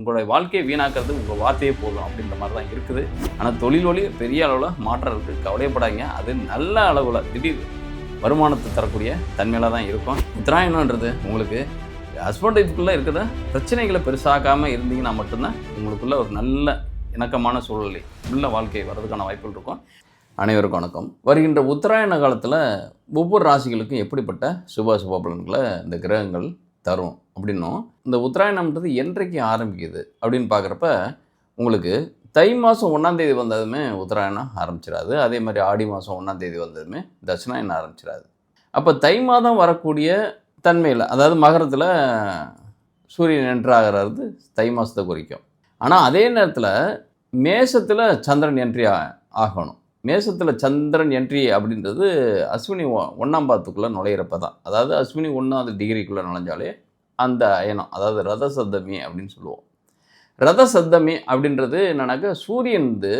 உங்களுடைய வாழ்க்கையை வீணாக்கிறது உங்கள் வார்த்தையே போதும் அப்படின்ற மாதிரி தான் இருக்குது. ஆனால் தொழில் வழி பெரிய அளவில் மாற்றம் இருக்குது கவலைப்படாதீங்க அது நல்ல அளவில் திடீர் வருமானத்தை தரக்கூடிய தன்மையில் தான் இருக்கும். உத்தராயணன்றது உங்களுக்கு ஹஸ்பண்ட் ஒய்ஃபுக்குள்ளே இருக்கிற பிரச்சனைகளை பெருசாக்காமல் இருந்தீங்கன்னா மட்டும்தான் உங்களுக்குள்ள ஒரு நல்ல இணக்கமான சூழ்நிலை உள்ள வாழ்க்கை வர்றதுக்கான வாய்ப்புகள் இருக்கும். அனைவருக்கும் வணக்கம். வருகின்ற உத்தராயண காலத்தில் ஒவ்வொரு ராசிகளுக்கும் எப்படிப்பட்ட சுப சுப பலன்களை இந்த கிரகங்கள் தரும்? அப்படின்னும் இந்த உத்தராயணம்ன்றது என்றைக்கு ஆரம்பிக்குது அப்படின்னு பார்க்குறப்ப உங்களுக்கு தை மாதம் ஒன்றாந்தேதி வந்ததுமே உத்தராயணம் ஆரம்பிச்சிடாது. அதே மாதிரி ஆடி மாதம் ஒன்றாந்தேதி வந்ததுமே தட்சிணாயணம் ஆரம்பிச்சிடாது. அப்போ தை மாதம் வரக்கூடிய தன்மையில் அதாவது மகரத்தில் சூரியன் என்றாகிறது தை மாதத்தை குறிக்கும். ஆனால் அதே நேரத்தில் மேசத்தில் சந்திரன் என்ட்ரி ஆகணும். மேசத்தில் சந்திரன் என்ட்ரி அப்படின்றது அஸ்வினி ஒ- பாத்துக்குள்ளே நுழையிறப்ப தான் அதாவது அஸ்வினி ஒன்றாவது டிகிரிக்குள்ளே நுழைஞ்சாலே அந்த அயனம் அதாவது ரத சப்தமி அப்படின்னு சொல்லுவோம். ரத சப்தமி அப்படின்றது என்னன்னாக்கா சூரியன் வந்து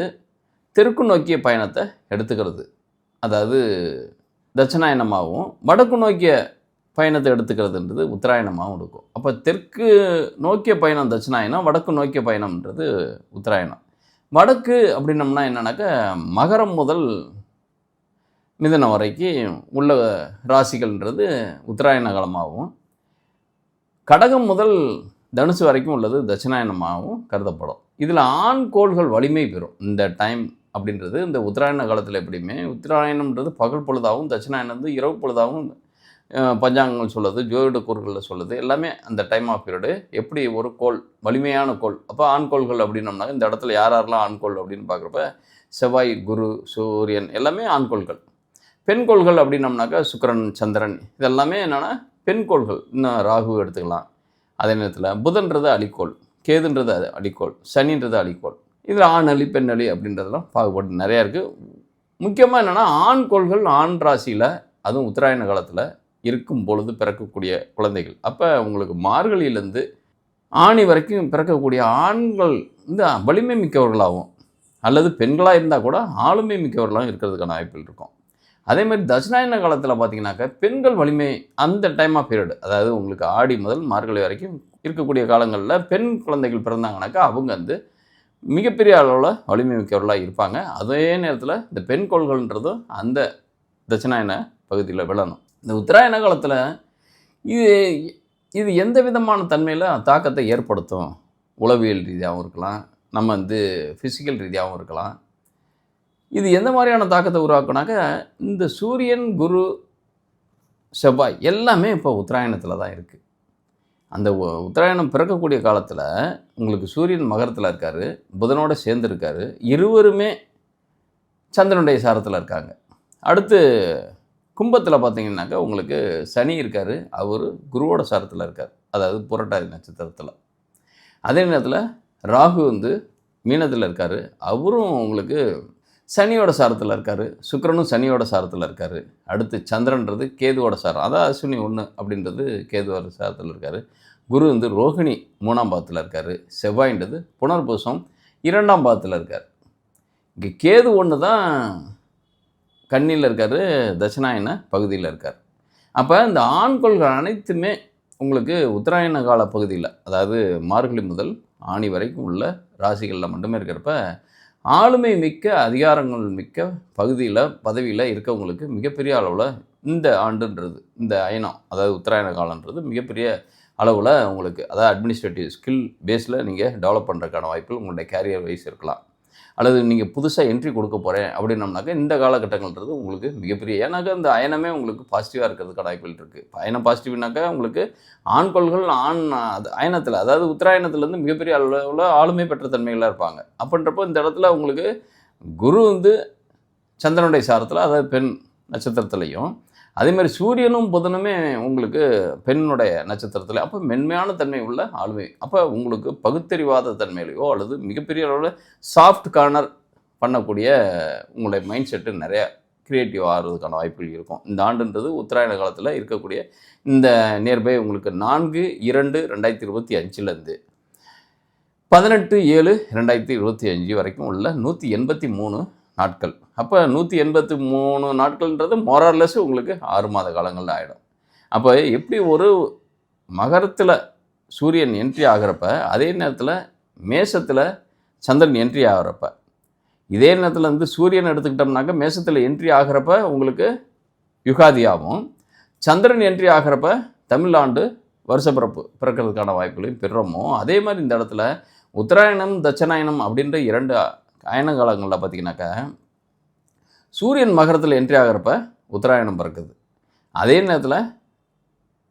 தெற்கு நோக்கிய பயணத்தை எடுத்துக்கிறது. அதாவது தட்சிணாயனமாகவும் வடக்கு நோக்கிய பயணத்தை எடுத்துக்கிறதுன்றது உத்தராயணமாகவும் இருக்கும். அப்போ தெற்கு நோக்கிய பயணம் தட்சிணாயனம் வடக்கு நோக்கிய பயணம்ன்றது உத்தராயணம். வடக்கு அப்படின்னம்னா என்னன்னாக்கா மகரம் முதல் மிதனம் வரைக்கும் உள்ள ராசிகள்ன்றது உத்தராயண காலமாகவும் கடகம் முதல் தனுசு வரைக்கும் உள்ளது தட்சிணாயனமாகவும் கருதப்படும். இதில் ஆண் கோள்கள் வலிமை பெறும். இந்த டைம் அப்படின்றது இந்த உத்தராயண காலத்தில் எப்படியுமே உத்தராயணம்ன்றது பகல் பொழுதாகவும் தட்சிணாயனம் வந்து இரவு பொழுதாகவும் பஞ்சாங்கங்கள் சொல்லுது ஜோதிட கூறுகளில் சொல்லுது. எல்லாமே அந்த டைம் ஆஃப் பீரியடு எப்படி ஒரு கோள் வலிமையான கோள் அப்போ ஆண்கோள்கள் அப்படின்னம்னா இந்த இடத்துல யார் யாரெல்லாம் ஆண்கோள் அப்படின்னு பார்க்குறப்ப செவ்வாய் குரு சூரியன் எல்லாமே ஆண்கோள்கள் பெண்கோள்கள் அப்படின்னம்னாக்கா சுக்கிரன் சந்திரன். இதெல்லாமே என்னென்னா பெண் கோள்கள் இன்னும் ராகு எடுத்துக்கலாம். அதே நேரத்தில் புதன்றது அலிக்கோள் கேதுன்றது அது சனின்றது அழிக்கோள் இதில் ஆண் அலி பெண் அலி அப்படின்றதெல்லாம் பாகுபாடு நிறையா இருக்குது முக்கியமாக என்னென்னா ஆண் கோள்கள் ஆண் ராசியில் அதுவும் உத்தராயண காலத்தில் இருக்கும் பொழுது பிறக்கக்கூடிய குழந்தைகள். அப்போ உங்களுக்கு மார்கழியிலேருந்து ஆணி வரைக்கும் பிறக்கக்கூடிய ஆண்கள் இந்த வலிமை மிக்கவர்களாகவும் அல்லது பெண்களாக இருந்தால் கூட ஆளுமை மிக்கவர்களாகவும் இருக்கிறதுக்கான வாய்ப்புகள் இருக்கும். அதே மாதிரி தட்சிணாயன காலத்தில் பார்த்தீங்கன்னாக்கா பெண்கள் வலிமை அந்த டைம் ஆஃப் பீரியட் அதாவது உங்களுக்கு ஆடி முதல் மார்கழி வரைக்கும் இருக்கக்கூடிய காலங்களில் பெண் குழந்தைகள் பிறந்தாங்கனாக்கா அவங்க வந்து மிகப்பெரிய அளவில் வலிமை மிக்கவர்களாக இருப்பாங்க. அதே நேரத்தில் இந்த பெண் கோள்கள்ன்றதும் அந்த தட்சிணாயன பகுதியில் விழணும். இந்த உத்தராயண காலத்தில் இது இது எந்த விதமான தன்மையில் தாக்கத்தை ஏற்படுத்தும்? உளவியல் ரீதியாகவும் இருக்கலாம் நம்ம வந்து ஃபிசிக்கல் ரீதியாகவும் இருக்கலாம். இது எந்த மாதிரியான தாக்கத்தை உருவாக்குனாக்க இந்த சூரியன் குரு செவ்வாய் எல்லாமே இப்போ உத்தராயணத்தில் தான் இருக்குது அந்த உத்தராயணம் பிறக்கக்கூடிய காலத்தில் உங்களுக்கு சூரியன் மகரத்தில் இருக்கார் புதனோட சேர்ந்து இருக்கார் இருவருமே சந்திரனுடைய சாரத்தில் இருக்காங்க. அடுத்து கும்பத்தில் பார்த்தீங்கன்னாக்கா உங்களுக்கு சனி இருக்கார் அவர் குருவோட சாரத்தில் இருக்கார் அதாவது புரட்டாதி நட்சத்திரத்தில். அதே நேரத்தில் ராகு வந்து மீனத்தில் இருக்கார் அவரும் உங்களுக்கு சனியோட சாரத்தில் இருக்கார். சுக்கரனும் சனியோட சாரத்தில் இருக்கார். அடுத்து சந்திரன்றது கேதுவோட சாரம். அதான் அஸ்வினி ஒன்று அப்படின்றது கேதுவோட சாரத்தில் இருக்கார். குரு வந்து ரோகிணி மூணாம் பாதத்தில் இருக்கார். செவ்வாயின்றது புனர்பூசம் இரண்டாம் பாதத்தில் இருக்கார். இங்கே கேது ஒன்று தான் கண்ணியில் இருக்கார் தட்சிணாயன பகுதியில் இருக்கார். அப்போ இந்த ஆண்கொள்கள் அனைத்துமே உங்களுக்கு உத்தராயண கால பகுதியில் அதாவது மார்கழி முதல் ஆணி வரைக்கும் உள்ள ராசிகளில் மட்டுமே இருக்கிறப்ப ஆளுமை மிக்க அதிகாரங்கள் மிக்க பகுதியில் பதவியில் இருக்கவங்களுக்கு மிகப்பெரிய அளவில் இந்த ஆண்டுன்றது இந்த அயனம் அதாவது உத்தராயண காலன்றது மிகப்பெரிய அளவில் உங்களுக்கு அதாவது அட்மினிஸ்ட்ரேட்டிவ் ஸ்கில் பேஸில் நீங்கள் டெவலப் பண்ணுறதுக்கான வாய்ப்புகள் உங்களுடைய கேரியர் வைஸ் இருக்கலாம். அல்லது நீங்கள் புதுசாக என்ட்ரி கொடுக்க போகிறேன் அப்படின்னம்னாக்கா இந்த காலகட்டங்கள்ன்றது உங்களுக்கு மிகப்பெரிய ஏன்னாக்கா இந்த அயனமே உங்களுக்கு பாசிட்டிவாக இருக்கிறதுக்கான வாய்ப்புகள் இருக்குது அயனம் பாசிட்டிவ்னாக்கா உங்களுக்கு ஆண்கொள்கள் ஆண் அது அயனத்தில் அதாவது உத்தராயணத்துலேருந்து மிகப்பெரிய அளவில் ஆளுமை பெற்ற தன்மைகளாக இருப்பாங்க. அப்படின்றப்போ இந்த இடத்துல உங்களுக்கு குரு வந்து சந்திரனுடைய சாரத்தில் அதாவது பெண் நட்சத்திரத்துலையும் அதே மாதிரி சூரியனும் புதனுமே உங்களுக்கு பெண்ணுடைய நட்சத்திரத்தில் அப்போ மென்மையான தன்மை உள்ள ஆளுமை. அப்போ உங்களுக்கு பகுத்தறிவாத தன்மையிலையோ அல்லது மிகப்பெரிய அளவில் சாஃப்ட் கார்னர் பண்ணக்கூடிய உங்களுடைய மைண்ட் செட்டு நிறையா க்ரியேட்டிவ் ஆகிறதுக்கான வாய்ப்புகள் இருக்கும். இந்த ஆண்டுன்றது உத்தராயண காலத்தில் இருக்கக்கூடிய இந்த நியர்பை உங்களுக்கு நான்கு இரண்டு ரெண்டாயிரத்தி இருபத்தி அஞ்சுலேருந்து பதினெட்டு ஏழு ரெண்டாயிரத்தி இருபத்தி அஞ்சு வரைக்கும் உள்ள நூற்றி எண்பத்தி மூணு நாட்கள். அப்போ நூற்றி எண்பத்தி மூணு நாட்கள்ன்றது மொரர்லெஸ் உங்களுக்கு ஆறு மாத காலங்களில் ஆகிடும் அப்போ எப்படி ஒரு மகரத்தில் சூரியன் என்ட்ரி ஆகிறப்ப அதே நேரத்தில் மேசத்தில் சந்திரன் என்ட்ரி ஆகிறப்ப இதே நேரத்தில் வந்து சூரியன் எடுத்துக்கிட்டோம்னாக்க மேஷத்தில் என்ட்ரி ஆகிறப்ப உங்களுக்கு யுகாதியாகவும் சந்திரன் என்ட்ரி ஆகிறப்ப தமிழ்நாடு வருஷப்பிறப்பு பிறக்கிறதுக்கான வாய்ப்புகளையும் பெறுறோமோ அதே மாதிரி இந்த இடத்துல உத்தராயணம் தட்சணாயணம் அப்படின்ற இரண்டு அயன காலங்களில் பார்த்தீங்கன்னாக்கா சூரியன் மகரத்தில் என்ட்ரி ஆகிறப்ப உத்தராயணம் பிறக்குது. அதே நேரத்தில்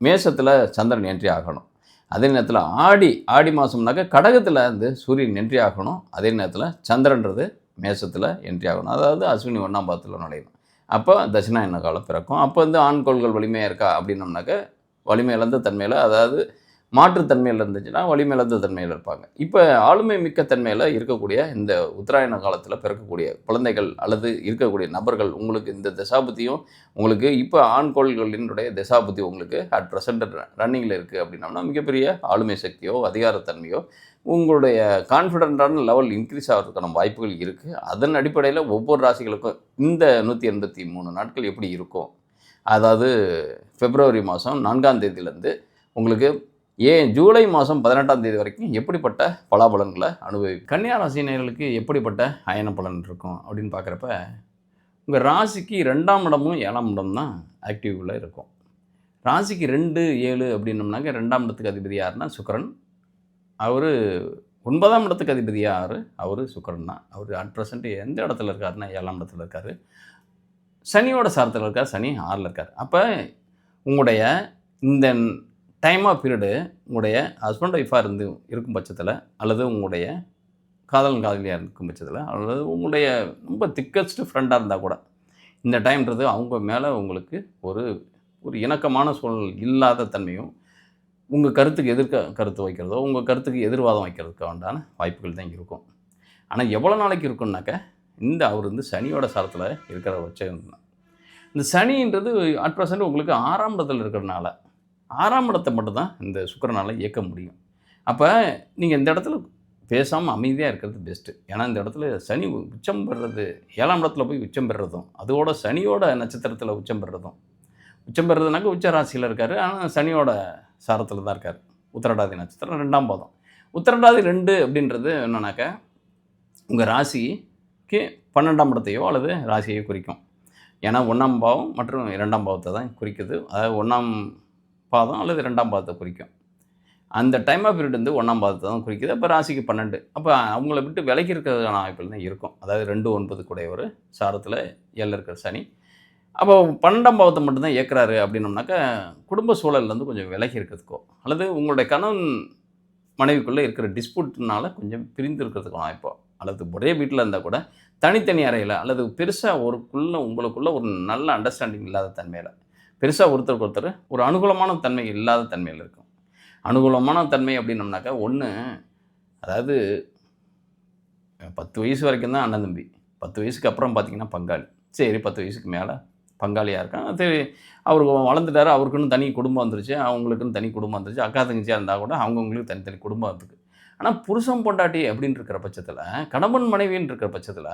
மேஷத்தில் சந்திரன் என்ட்ரி ஆகணும். அதே நேரத்தில் ஆடி ஆடி மாதம்னாக்கா கடகத்தில் வந்து சூரியன் என்ட்ரி ஆகணும். அதே நேரத்தில் சந்திரன்றது மேஷத்தில் என்ட்ரி ஆகணும். அதாவது அஸ்வினி ஒன்றாம் பாதத்தில் நுழையணும். அப்போ தட்சிணாயன காலம் பிறக்கும். அப்போ வந்து ஆண் கோள்கள் வலிமையாக இருக்கா அப்படின்னம்னாக்க வலிமை இழந்த தன்மையில் அதாவது மாற்றுத்தன்மையில் இருந்துச்சுன்னா வலிமிழந்த தன்மையில் இருப்பாங்க. இப்போ ஆளுமை மிக்க தன்மையில் இருக்கக்கூடிய இந்த உத்தராயண காலத்தில் பிறக்கக்கூடிய குழந்தைகள் அல்லது இருக்கக்கூடிய நபர்கள் உங்களுக்கு இந்த தசாபதியும் உங்களுக்கு இப்போ ஆண்கோள்களினுடைய தசாபதி உங்களுக்கு அட் ப்ரெசண்ட் ரன்னிங்கில் இருக்குது அப்படின்னம்னா மிகப்பெரிய ஆளுமை சக்தியோ அதிகாரத்தன்மையோ உங்களுடைய கான்ஃபிடென்ட்டான லெவல் இன்க்ரீஸ் ஆகிறதுக்கான வாய்ப்புகள் இருக்குது அதன் அடிப்படையில் ஒவ்வொரு ராசிகளுக்கும் இந்த நூற்றி எண்பத்தி மூணு நாட்கள் எப்படி இருக்கும்? அதாவது பிப்ரவரி மாதம் நான்காம் தேதியிலேருந்து உங்களுக்கு ஏன் ஜூலை மாதம் பதினெட்டாம் தேதி வரைக்கும் எப்படிப்பட்ட பலாபலன்களை அனுபவி கன்னியா ராசினியர்களுக்கு எப்படிப்பட்ட அயன பலன் இருக்கும் அப்படின்னு பார்க்குறப்ப உங்கள் ராசிக்கு ரெண்டாம் இடமும் ஏழாம் இடம் தான் ஆக்டிவில் இருக்கும். ராசிக்கு ரெண்டு ஏழு அப்படின்னம்னாக்க ரெண்டாம் இடத்துக்கு அதிபதி யாருன்னா சுக்கரன். அவர் ஒன்பதாம் இடத்துக்கு அதிபதி யார்? அவர் சுக்கரன் தான். அவர் அட் ப்ரெசண்ட் எந்த இடத்துல இருக்காருன்னா ஏழாம் இடத்துல இருக்கார். சனியோட சாரத்தில் இருக்கார் சனி ஆறில் இருக்கார். அப்போ உங்களுடைய இந்த டைம் ஆஃப் பீரியடு உங்களுடைய ஹஸ்பண்ட் ஒய்ஃபாக இருந்து இருக்கும் பட்சத்தில் அல்லது உங்களுடைய காதலன் காதலியாக இருக்கும் பட்சத்தில் அல்லது உங்களுடைய ரொம்ப திக்கஸ்ட் ஃப்ரெண்டாக இருந்தால் கூட இந்த டைம்ன்றது அவங்க மேலே உங்களுக்கு ஒரு ஒரு இணக்கமான சூழல் இல்லாத தன்மையும் உங்கள் கருத்துக்கு எதிர்க்க கருத்து வைக்கிறதோ உங்கள் கருத்துக்கு எதிர்வாதம் வைக்கிறதுக்கு உண்டான வாய்ப்புகள் தான் இருக்கும். ஆனால் எவ்வளோ நாளைக்கு இருக்குன்னாக்க இந்த அவர் வந்து சனியோட சாரத்தில் இருக்கிற வச்சு இந்த சனின்றது அட் ப்ரெசன்ட் உங்களுக்கு ஆறாம் இடத்துல இருக்கிறனால ஆறாம் இடத்தை மட்டும்தான் இந்த சுக்கரனால் இயக்க முடியும். அப்போ நீங்கள் இந்த இடத்துல பேசாமல் அமைதியாக இருக்கிறது பெஸ்ட்டு ஏன்னா இந்த இடத்துல சனி உச்சம் பெறுறது ஏழாம் இடத்துல போய் உச்சம் பெறுறதும் அதோட சனியோட நட்சத்திரத்தில் உச்சம் பெறுறதும். உச்சம் பெறுறதுனாக்க உச்ச ராசியில் இருக்கார் ஆனால் சனியோட சாரத்தில் தான் இருக்கார். உத்தரடாதி நட்சத்திரம் ரெண்டாம் பாதம். உத்தரடாதி ரெண்டு அப்படின்றது என்னன்னாக்க உங்கள் ராசிக்கு பன்னெண்டாம் இடத்தையோ அல்லது ராசியையோ குறிக்கும். ஏன்னா ஒன்றாம் பாவம் மற்றும் இரண்டாம் பாவத்தை தான் குறிக்குது. அதாவது ஒன்றாம் பாதம் அல்லது ரெண்டாம் பாதத்தை குறிக்கும். அந்த டைம் ஆஃப் பீரியட் வந்து ஒன்றாம் பாதத்தை தான் குறிக்குது. அப்போ ராசிக்கு பன்னெண்டு. அப்போ அவங்கள விட்டு விலகி இருக்கிறதுக்கான வாய்ப்புகள் தான் இருக்கும். அதாவது ரெண்டு ஒன்பது கூட ஒரு சாரத்தில் ஏழில் இருக்கிற சனி. அப்போ பன்னெண்டாம் பாவத்தை மட்டும்தான் இயக்குறாரு அப்படின்னோம்னாக்கா குடும்ப சூழல்லேருந்து கொஞ்சம் விலகி இருக்கிறதுக்கோ அல்லது உங்களுடைய கணவன் மனைவிக்குள்ளே இருக்கிற டிஸ்பியூட்னால கொஞ்சம் பிரிந்து இருக்கிறதுக்கான வாய்ப்போ அல்லது ஒரே வீட்டில் இருந்தால் கூட தனித்தனி அறையில் அல்லது பெருசாக ஒருக்குள்ளே உங்களுக்குள்ளே ஒரு நல்ல அண்டர்ஸ்டாண்டிங் இல்லாத தன்மையில் பெருசாக ஒருத்தருக்கு ஒருத்தர் ஒரு அனுகூலமான தன்மை இல்லாத தன்மையில் இருக்கும். அனுகூலமான தன்மை அப்படின்னம்னாக்கா ஒன்று அதாவது பத்து வயசு வரைக்கும் தான் அண்ணன் தம்பி. பத்து வயசுக்கு அப்புறம் பார்த்தீங்கன்னா பங்காளி. சரி பத்து வயசுக்கு மேலே பங்காளியாக இருக்கான். அது அவருக்கு வளர்ந்துட்டாரு அவருக்குன்னு தனி குடும்பம் வந்துருச்சு அவங்களுக்குன்னு தனி குடும்பம் வந்துருச்சு அக்கா தங்கச்சியாக இருந்தால் கூட அவங்கவுங்களுக்கு தனித்தனி குடும்பம் இருக்குது ஆனால் புருஷன் பொண்டாட்டி அப்படின்னு இருக்கிற பட்சத்தில் கணவன் மனைவின்னு இருக்கிற பட்சத்தில்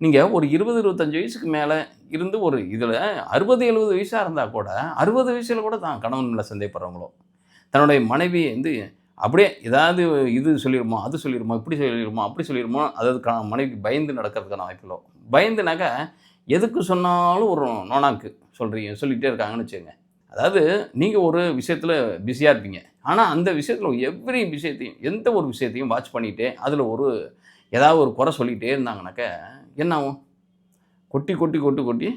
நீங்கள் ஒரு இருபது இருபத்தஞ்சி வயசுக்கு மேலே இருந்து ஒரு இதில் அறுபது எழுபது வயசாக இருந்தால் கூட அறுபது வயசில் கூட தான் கணவன் மேலே சந்தேகப்படுறவங்களோ தன்னுடைய மனைவி வந்து அப்படியே ஏதாவது இது சொல்லிடுமோ அது சொல்லிடுமோ இப்படி சொல்லிடுமோ அப்படி சொல்லிடுமோ அதாவது க மனைவிக்கு பயந்து நடக்கிறதுக்கான வாய்ப்பில்லோ பயந்துனாக்கா எதுக்கு சொன்னாலும் ஒரு நோனாக்கு சொல்கிறீங்க சொல்லிகிட்டே இருக்காங்கன்னு வச்சுக்கோங்க. அதாவது நீங்கள் ஒரு விஷயத்தில் பிஸியாக இருப்பீங்க. ஆனால் அந்த விஷயத்தில் எவ்ரி விஷயத்தையும் எந்த ஒரு விஷயத்தையும் வாட்ச் பண்ணிகிட்டே அதில் ஒரு ஏதாவது ஒரு குறை சொல்லிகிட்டே இருந்தாங்கனாக்க என்ன ஆகும்? கொட்டி கொட்டி கொட்டி கொட்டி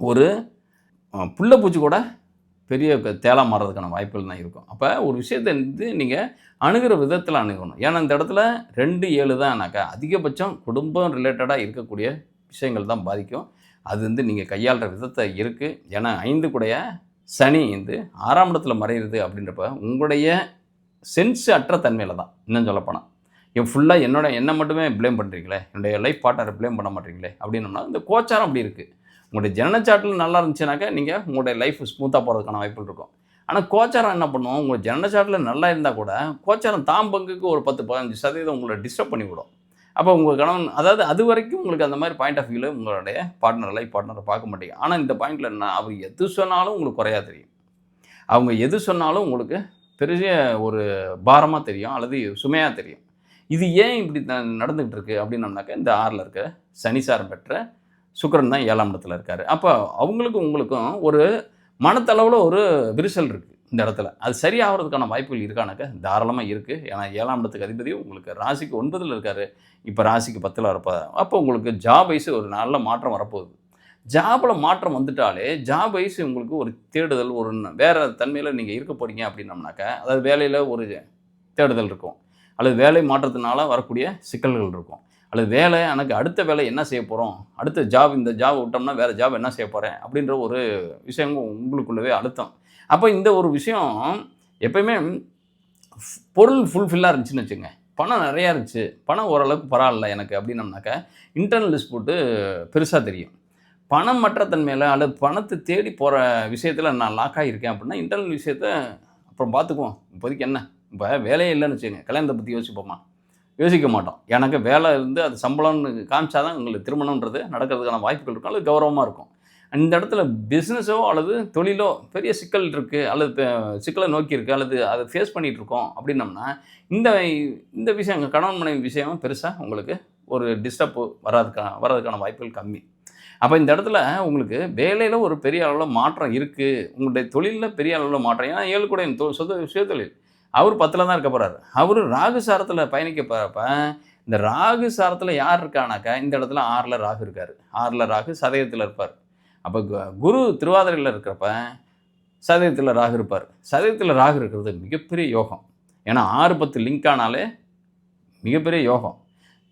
ஒரு புள்ள பூச்சி கூட பெரிய தேலாக மாறுறதுக்கான வாய்ப்புகள் தான் இருக்கும். அப்போ ஒரு விஷயத்தை வந்து நீங்கள் அணுகிற விதத்தில் அணுகணும். ஏன்னா இந்த இடத்துல ரெண்டு ஏழு தான்னாக்கா அதிகபட்சம் குடும்பம் ரிலேட்டடாக இருக்கக்கூடிய விஷயங்கள் தான் பாதிக்கும். அது வந்து நீங்கள் கையாளுற விதத்தை இருக்குது ஏன்னா ஐந்து கூடைய சனி வந்து ஆறாம் இடத்துல மறையிறது அப்படின்றப்ப உங்களுடைய சென்ஸ் அற்ற தன்மையில் தான் இன்னும் சொல்லப்போனால் என் ஃபுல்லாக என்னோட என்ன மட்டுமே ப்ளேம் பண்ணுறீங்களே என்னுடைய லைஃப் பார்ட்னரை ப்ளேம் பண்ண மாட்டீங்களே அப்படின்னம்னா இந்த கோச்சாரம் அப்படி இருக்குது உங்களுடைய ஜனனச்சாட்டில் நல்லா இருந்துச்சுனாக்கா நீங்கள் உங்களுடைய லைஃப் ஸ்மூத்தாக போகிறதுக்கான வாய்ப்புகள் இருக்கும். ஆனால் கோச்சாரம் என்ன பண்ணுவோம் உங்கள் ஜனனச்சாட்டில் நல்லா இருந்தால் கூட கோச்சாரம் தாம் பங்குக்கு ஒரு பத்து பதினஞ்சு சதவீதம் உங்களை டிஸ்டர்ப் பண்ணி விடும் அப்போ உங்கள் கணவன் அதாவது அது வரைக்கும் உங்களுக்கு அந்த மாதிரி பாயிண்ட் ஆஃப் வியூவில் உங்களுடைய பார்ட்னர் லைஃப் பார்ட்னரை பார்க்க மாட்டீங்க. ஆனால் இந்த பாயிண்டில் என்ன அவர் எது சொன்னாலும் உங்களுக்கு குறையா தெரியும். அவங்க எது சொன்னாலும் உங்களுக்கு பெரிய ஒரு பாரமாக தெரியும் அல்லது சுமையாக தெரியும். இது ஏன் இப்படி ந- நடந்துகிட்டு இருக்கு அப்படின்னம்னாக்கா இந்த ஆறில் இருக்க சனிசாரம் பெற்ற சுக்கரன் தான் ஏழாம் இடத்துல இருக்கார். அப்போ அவங்களுக்கும் உங்களுக்கும் ஒரு மனத்தளவில் ஒரு விரிசல் இருக்குது இந்த இடத்துல. அது சரியாகிறதுக்கான வாய்ப்புகள் இருக்கானாக்கா தாராளமாக இருக்குது ஏன்னா ஏழாம் இடத்துக்கு அதிபதி உங்களுக்கு ராசிக்கு ஒன்பதில் இருக்கார். இப்போ ராசிக்கு பத்தில் வரப்போ அப்போ உங்களுக்கு ஜாப் வைஸ் ஒரு நல்ல மாற்றம் வரப்போகுது. ஜாபில் மாற்றம் வந்துட்டாலே ஜாப் வைஸ் உங்களுக்கு ஒரு தேடுதல் ஒரு வேறு தன்மையில் நீங்கள் இருக்க போகிறீங்க அப்படின்னோம்னாக்கா அதாவது வேலையில் ஒரு தேடுதல் இருக்கும். அல்லது வேலை மாற்றத்தினால வரக்கூடிய சிக்கல்கள் இருக்கும். அல்லது வேலை எனக்கு அடுத்த வேலை என்ன செய்ய போகிறோம் அடுத்த ஜாப் இந்த ஜாப் விட்டோம்னா வேறு ஜாப் என்ன செய்ய போகிறேன் அப்படின்ற ஒரு விஷயம் உங்களுக்குள்ளவே அழுத்தம். அப்போ இந்த ஒரு விஷயம் எப்பயுமே பொருள் ஃபுல்ஃபில்லாக இருந்துச்சுன்னு வச்சுங்க பணம் நிறையா இருந்துச்சு. பணம் ஓரளவுக்கு பரவாயில்ல எனக்கு அப்படின்னம்னாக்கா இன்டர்னல் லிஸ்ட் போட்டு பெருசாக தெரியும். பணம் மற்ற தன்மையில் அல்லது பணத்தை தேடி போகிற விஷயத்தில் நான் லாக் ஆகியிருக்கேன் அப்படின்னா இன்டர்னல் விஷயத்த அப்புறம் பார்த்துக்குவோம். இப்போதைக்கு என்ன? இப்போ வேலையே இல்லைன்னு வச்சுங்க கல்யாணத்தை பற்றி யோசிப்போமா? யோசிக்க மாட்டோம். எனக்கு வேலை இருந்து அது சம்பளம்னு காமிச்சாதான் உங்களுக்கு திருமணம்ன்றது நடக்கிறதுக்கான வாய்ப்புகள் இருக்கும். அல்லது கௌரவமாக இருக்கும். இந்த இடத்துல பிஸ்னஸோ அல்லது தொழிலோ பெரிய சிக்கல் இருக்குது அல்லது சிக்கலை நோக்கி இருக்குது அல்லது அதை ஃபேஸ் பண்ணிகிட்டு இருக்கோம் அப்படின்னம்னா இந்த இந்த விஷயம் எங்கள் கணவன் மனைவி விஷயம் பெருசாக உங்களுக்கு ஒரு டிஸ்டர்ப் வராதுக்கான வர்றதுக்கான வாய்ப்புகள் கம்மி. அப்போ இந்த இடத்துல உங்களுக்கு வேலையில் ஒரு பெரிய அளவில் மாற்றம் இருக்குது உங்களுடைய தொழிலில் பெரிய அளவில் மாற்றம். ஏன்னா ஏழு கூட தொ சொந்த சுயதொழில். அவர் பத்தில் தான் இருக்க போகிறாரு அவர் ராகு சாரத்தில் பயணிக்க போகிறப்ப இந்த ராகு சாரத்தில் யார் இருக்கானாக்கா இந்த இடத்துல ஆறில் ராகு இருக்கார். ஆறில் ராகு சதயத்தில் இருப்பார். அப்போ குரு திருவாதிரையில் இருக்கிறப்ப சதயத்தில் ராகு இருப்பார். சதயத்தில் ராகு இருக்கிறது மிகப்பெரிய யோகம். ஏன்னா ஆறு பத்து லிங்க் ஆனாலே மிகப்பெரிய யோகம்.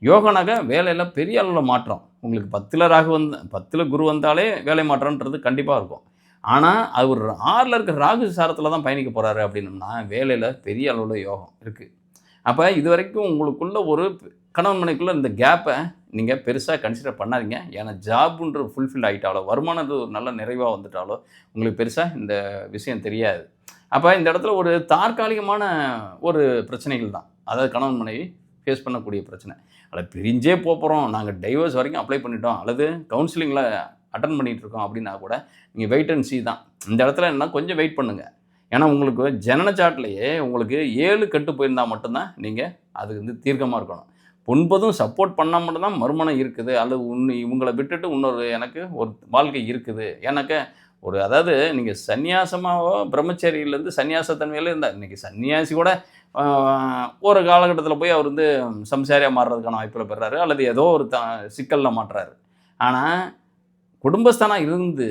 யோகனாக வேலையில் பெரிய அளவில் மாற்றம். உங்களுக்கு பத்தில் ராகு வந்த பத்தில் குரு வந்தாலே வேலை மாற்றம்ன்றது கண்டிப்பாக இருக்கும். ஆனால் அவர் ஆறில் இருக்கிற ராகு சாரத்தில் தான் பயணிக்க போகிறாரு அப்படின்னம்னா வேலையில் பெரிய அளவில் யோகம் இருக்குது அப்போ இது வரைக்கும் உங்களுக்குள்ள ஒரு கணவன் மனைக்குள்ளே இந்த கேப்பை நீங்கள் பெருசாக கன்சிடர் பண்ணாதீங்க. ஏன்னா ஜாப்ன்ற ஃபுல்ஃபில் ஆகிட்டாலோ வருமானம் ஒரு நல்ல நிறைவாக வந்துட்டாலோ உங்களுக்கு பெருசாக இந்த விஷயம் தெரியாது. அப்போ இந்த இடத்துல ஒரு தற்காலிகமான ஒரு பிரச்சனைகள் தான். அதாவது கணவன் மனைவி ஃபேஸ் பண்ணக்கூடிய பிரச்சனை. அதில் பிரிஞ்சே போக போகிறோம் நாங்கள் டைவர்ஸ் வரைக்கும் அப்ளை பண்ணிட்டோம். அல்லது கவுன்சிலிங்கில் அட்டன் பண்ணிகிட்டு இருக்கோம் அப்படின்னா கூட நீங்கள் வெயிட் அண்ட் சி தான். இந்த இடத்துல என்ன கொஞ்சம் வெயிட் பண்ணுங்கள் ஏன்னா உங்களுக்கு ஜனன சாட்லேயே உங்களுக்கு ஏழு கட்டு போயிருந்தால் மட்டும்தான் நீங்கள் அது வந்து தீர்க்கமாக இருக்கணும். ஒன்பதும் சப்போர்ட் பண்ணால் மட்டும்தான் மறுமணம் இருக்குது. அல்லது உன் இவங்களை விட்டுட்டு இன்னொரு எனக்கு ஒரு வாழ்க்கை இருக்குது. எனக்கு ஒரு அதாவது நீங்கள் சன்னியாசமாகவோ பிரம்மச்சரியிலேருந்து சன்னியாசத்தன்மையில இருந்தால் இன்றைக்கி சன்னியாசி கூட ஒரு காலகட்டத்தில் போய் அவர் வந்து சம்சாரியாக மாறுறதுக்கான வாய்ப்பில் பெறாரு அல்லது ஏதோ ஒரு த சிக்கலில் மாட்டுறாரு. ஆனால் குடும்பஸ்தானாக இருந்து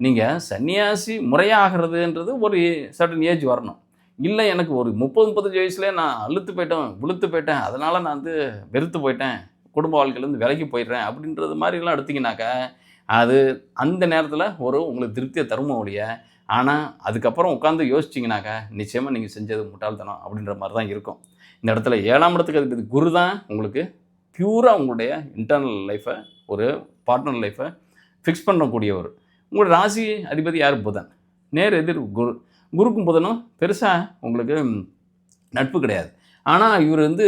நீங்கள் சன்னியாசி முறையாகிறதுன்றது ஒரு சர்டன் ஏஜ் வரணும். இல்லை எனக்கு ஒரு முப்பது முப்பத்தஞ்சு வயசுலேயே நான் அழுத்து போயிட்டேன் விழுத்து போயிட்டேன். அதனால் நான் வந்து வெறுத்து போயிட்டேன். குடும்ப வாழ்க்கையிலேருந்து விலகி போயிடுறேன் அப்படின்றது மாதிரிலாம் எடுத்திங்கனாக்கா அது அந்த நேரத்தில் ஒரு உங்களுக்கு திருப்தியை தருமோ ஒழிய ஆனால் அதுக்கப்புறம் உட்காந்து யோசிச்சிங்கனாக்கா நிச்சயமாக நீங்கள் செஞ்சது முட்டாள்தனம் அப்படின்ற மாதிரி தான் இருக்கும். இந்த இடத்துல ஏழாம் இடத்துக்கு அதிபதி குரு தான் உங்களுக்கு பியூராக உங்களுடைய இன்டர்னல் லைஃப்பை ஒரு பார்ட்னர் லைஃப்பை ஃபிக்ஸ் பண்ணக்கூடியவர். உங்களுடைய ராசி அதிபதி யார்? புதன். நேர் எதிர் குரு. குருக்கும் புதனும் பெருசாக உங்களுக்கு நட்பு கிடையாது. ஆனால் இவர் வந்து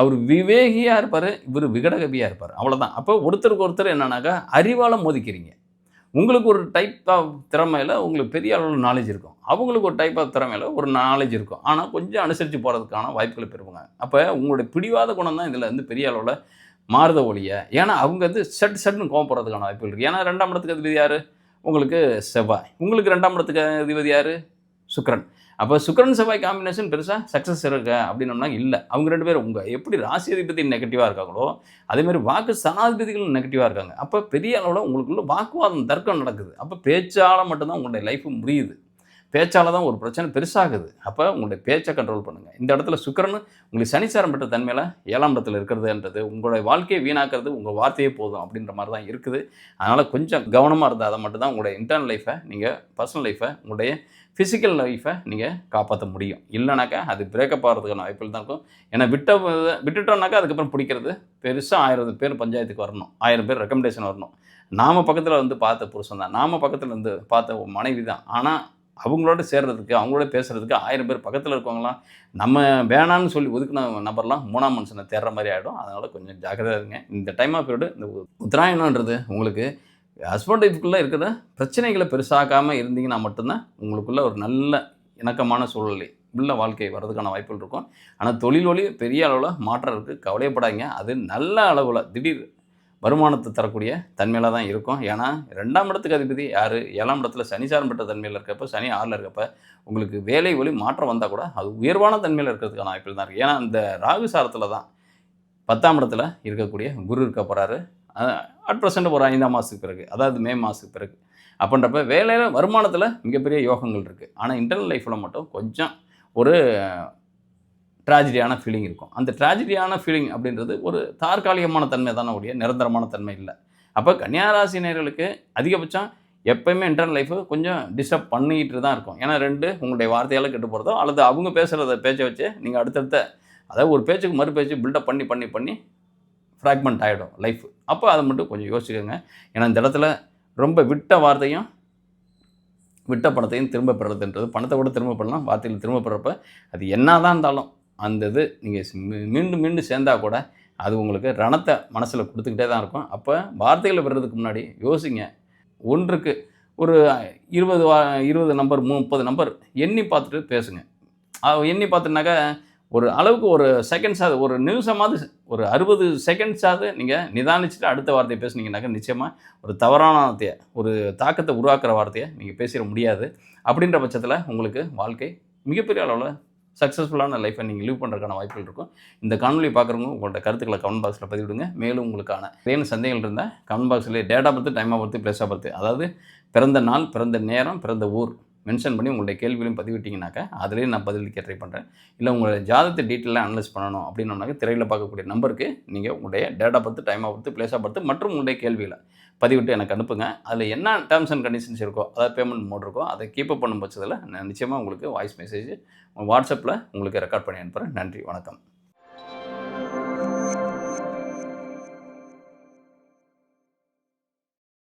அவர் விவேகியாக இருப்பார் இவர் விகடகவியாக இருப்பார். அவ்வளோதான் அப்போ ஒருத்தருக்கு ஒருத்தர் என்னன்னாக்கா அறிவால் மோதிக்கிறீங்க. உங்களுக்கு ஒரு டைப் ஆஃப் திறமையில் உங்களுக்கு பெரிய அளவில் நாலேஜ் இருக்கும். அவங்களுக்கு ஒரு டைப் ஆஃப் திறமையில் ஒரு நாலேஜ் இருக்கும். ஆனால் கொஞ்சம் அனுசரித்து போகிறதுக்கான வாய்ப்புகளை பெறுவாங்க. அப்போ உங்களுடைய பிடிவாத குணம் தான் இதில் வந்து பெரிய அளவில் மாறுத ஒழிய. ஏன்னா அவங்க வந்து சட் சட்னு கோவப்படுறதுக்கான வாய்ப்புகள் இருக்குது ஏன்னா ரெண்டாம் இடத்துக்கு அதிபதி யார்? உங்களுக்கு செவ்வாய். உங்களுக்கு ரெண்டாம் இடத்துக்கு அதிபதி யார்? சுக்ரன் அப்போ சுக்ரன் செவ்வாய் காம்பினேஷன் பெருசாக சக்ஸஸ் இருக்கு அப்படின்னோம்னா இல்லை. அவங்க ரெண்டு பேரும் உங்கள் எப்படி ராசி அதிபதி நெகட்டிவாக இருக்காங்களோ அதேமாதிரி வாக்கு சனாதிபதிகள் நெகட்டிவாக இருக்காங்க. அப்போ பெரிய அளவில் உங்களுக்குள்ள வாக்குவாதம் தர்க்கம் நடக்குது. அப்போ பேச்சால் மட்டும்தான் உங்களுடைய லைஃப் முடியுது. பேச்சால் தான் ஒரு பிரச்சனை பெருசாகுது. அப்போ உங்களுடைய பேச்சை கண்ட்ரோல் பண்ணுங்கள் இந்த இடத்துல சுக்கரன் உங்களுக்கு சனிச்சாரம் பெற்ற தன்மையில் ஏழாம் இடத்துல இருக்கிறதுன்றது உங்களுடைய வாழ்க்கையை வீணாக்கிறது உங்கள் வார்த்தையே போதும் அப்படின்ற மாதிரி தான் இருக்குது. அதனால் கொஞ்சம் கவனமாக இருந்தால் அதை மட்டும் தான் உங்களுடைய இன்டர்னல் லைஃப்பை நீங்கள் பர்சனல் லைஃப்பை உங்களுடைய ஃபிசிக்கல் லைஃப்பை நீங்கள் காப்பாற்ற முடியும். இல்லைனாக்கா அது பிரேக்கப் ஆகிறதுக்கான வாய்ப்புகள் தான் இருக்கும். ஏன்னா விட்ட விட்டுட்டோம்னாக்கா அதுக்கப்புறம் பிடிக்கிறது பெருசாக ஆயிரம் பேர் பஞ்சாயத்துக்கு வரணும். ஆயிரம் பேர் ரெக்கமெண்டேஷன் வரணும். நாம பக்கத்தில் வந்து பார்த்த புருஷன் தான். நாம பக்கத்தில் வந்து பார்த்த மனைவி தான். ஆனால் அவங்களோட சேர்றதுக்கு அவங்களோட பேசுறதுக்கு ஆயிரம் பேர் பக்கத்தில் இருக்கவங்களாம் நம்ம வேணான்னு சொல்லி ஒதுக்கின நபர்லாம் மூணாம் மனுஷனை தேடுற மாதிரி ஆகிடும் அதனால் கொஞ்சம் ஜாக்கிரதையாக இருங்க. இந்த டைம் ஆஃப் பீரியடு இந்த உத்தராயணன்றது உங்களுக்கு ஹஸ்பண்ட் ஒய்ஃபுக்குள்ளே இருக்கிற பிரச்சனைகளை பெருசாக்காமல் இருந்தீங்கன்னா மட்டும்தான் உங்களுக்குள்ளே ஒரு நல்ல இணக்கமான சூழ்நிலை உள்ள வாழ்க்கை வர்றதுக்கான வாய்ப்புகள் இருக்கும். ஆனால் தொழில் வழி பெரிய அளவில் மாற்றம் இருக்குது கவலையப்படாதீங்க. அது நல்ல அளவில் திடீர் வருமானத்தை தரக்கூடிய தன்மையில் தான் இருக்கும். ஏன்னா ரெண்டாம் இடத்துக்கு அதிபதி யார்? ஏழாம் இடத்துல சனி சாரம் பெற்ற தன்மையில் இருக்கப்ப சனி ஆறில் இருக்கப்ப உங்களுக்கு வேலை ஒளி மாற்றம் வந்தால் கூட அது உயர்வான தன்மையில் இருக்கிறதுக்கான வாய்ப்பில் தான் இருக்குது ஏன்னா இந்த ராகு சாரத்தில் தான் பத்தாம் இடத்துல இருக்கக்கூடிய குரு இருக்க போகிறாரு அட் ப்ரெசென்ட் ஒரு ஐந்தாம் மாதத்துக்கு பிறகு அதாவது மே மாதத்துக்கு பிறகு. அப்படின்றப்ப வேலையில் வருமானத்தில் மிகப்பெரிய யோகங்கள் இருக்குது ஆனால் இன்டர்னல் லைஃப்பில் மட்டும் கொஞ்சம் ஒரு ட்ராஜடியான ஃபீலிங் இருக்கும். அந்த ட்ராஜடியான ஃபீலிங் அப்படின்றது ஒரு தற்காலிகமான தன்மை தானே உடைய நிரந்தரமான தன்மை இல்லை. அப்போ கன்னியாராசினியர்களுக்கு அதிகபட்சம் எப்பயுமே இன்டர்னல் லைஃபு கொஞ்சம் டிஸ்டர்ப் பண்ணிக்கிட்டு தான் இருக்கும். ஏன்னா ரெண்டு உங்களுடைய வார்த்தையால் கெட்டு போகிறதோ அல்லது அவங்க பேசுகிறத பேச்சை வச்சு நீங்கள் அடுத்தடுத்த அதாவது ஒரு பேச்சுக்கு மறு பேச்சு பில்டப் பண்ணி பண்ணி பண்ணி ஃப்ராக்மெண்ட் ஆகிடும் லைஃப் அப்போ அதை மட்டும் கொஞ்சம் யோசிச்சுக்கோங்க. ஏன்னா இந்த இடத்துல ரொம்ப விட்ட வார்த்தையும் விட்ட பணத்தையும் திரும்ப பெறதுன்றது பணத்தை கூட திரும்ப பெறலாம் வார்த்தையில் திரும்ப பெறப்ப அது என்ன தான் இருந்தாலும் அந்த இது நீங்கள் மீண்டும் மீண்டும் சேர்ந்தா கூட அது உங்களுக்கு ரணத்தை மனசில் கொடுத்துக்கிட்டே தான் இருக்கும். அப்போ வார்த்தைகளை பெறதுக்கு முன்னாடி யோசிங்க. ஒன்றுக்கு ஒரு இருபது வா இருபது நம்பர் முப்பது நம்பர் எண்ணி பார்த்துட்டு பேசுங்க. எண்ணி பார்த்துனாக்கா ஒரு அளவுக்கு ஒரு செகண்ட்ஸாவது ஒரு நிமிஷமாவது ஒரு அறுபது செகண்ட்ஸாவது நீங்கள் நிதானிச்சுட்டு அடுத்த வார்த்தையை பேசுனீங்கன்னாக்கா நிச்சயமாக ஒரு தவறான வார்த்தையை ஒரு தாக்கத்தை உருவாக்குற வார்த்தையை நீங்கள் பேசிட முடியாது. அப்படின்ற பட்சத்தில் உங்களுக்கு வாழ்க்கை மிகப்பெரிய அளவில் சக்ஸஸ்ஃபுல்லான லைஃப்பை நீங்கள் லீவ் பண்ணுறதுக்கான வாய்ப்புகள் இருக்கும். இந்த காணொலி பார்க்குறவங்க உங்களோட கருத்துக்களை கமெண்ட் பாக்ஸில் பதிவிடுங்க. மேலும் உங்களுக்கான ஏன்னு சந்தேகங்கள் இருந்தால் கமெண்ட் பாக்ஸில் டேட்டா பார்த்து டைம் பார்த்து பர்த்து பார்த்து அதாவது பிறந்த நாள் பிறந்த நேரம் பிறந்த ஊர் மென்ஷன் பண்ணி உங்களுடைய கேள்விகளையும் பதிவிட்டிங்கனாக்கா அதுலேயும் நான் பதிலளிக்க ட்ரை பண்ணுறேன் இல்லை உங்களுடைய ஜாதத்தை டீட்டெயிலாக அனலைஸ் பண்ணணும் அப்படின்னோம்னாக்க திரையில் பார்க்கக்கூடிய நம்பருக்கு நீங்கள் உங்களுடைய டேட்டா பார்த்து டைமாக பார்த்து ப்ளேஸாக பார்த்து மற்றும் உங்களுடைய கேள்விகளை பதிவிட்டு எனக்கு அனுப்புங்க. அதில் என்ன டேர்ம்ஸ் அண்ட் கண்டிஷன்ஸ் இருக்கோ அதாவது பேமெண்ட் மோட் இருக்கோ அதை கீப் அப் பண்ணும் பட்சத்தில் நான் நிச்சயமாக உங்களுக்கு வாய்ஸ் மெசேஜ் வாட்ஸ்அப்பில் உங்களுக்கு ரெக்கார்ட் பண்ணி அனுப்புகிறேன் நன்றி வணக்கம்.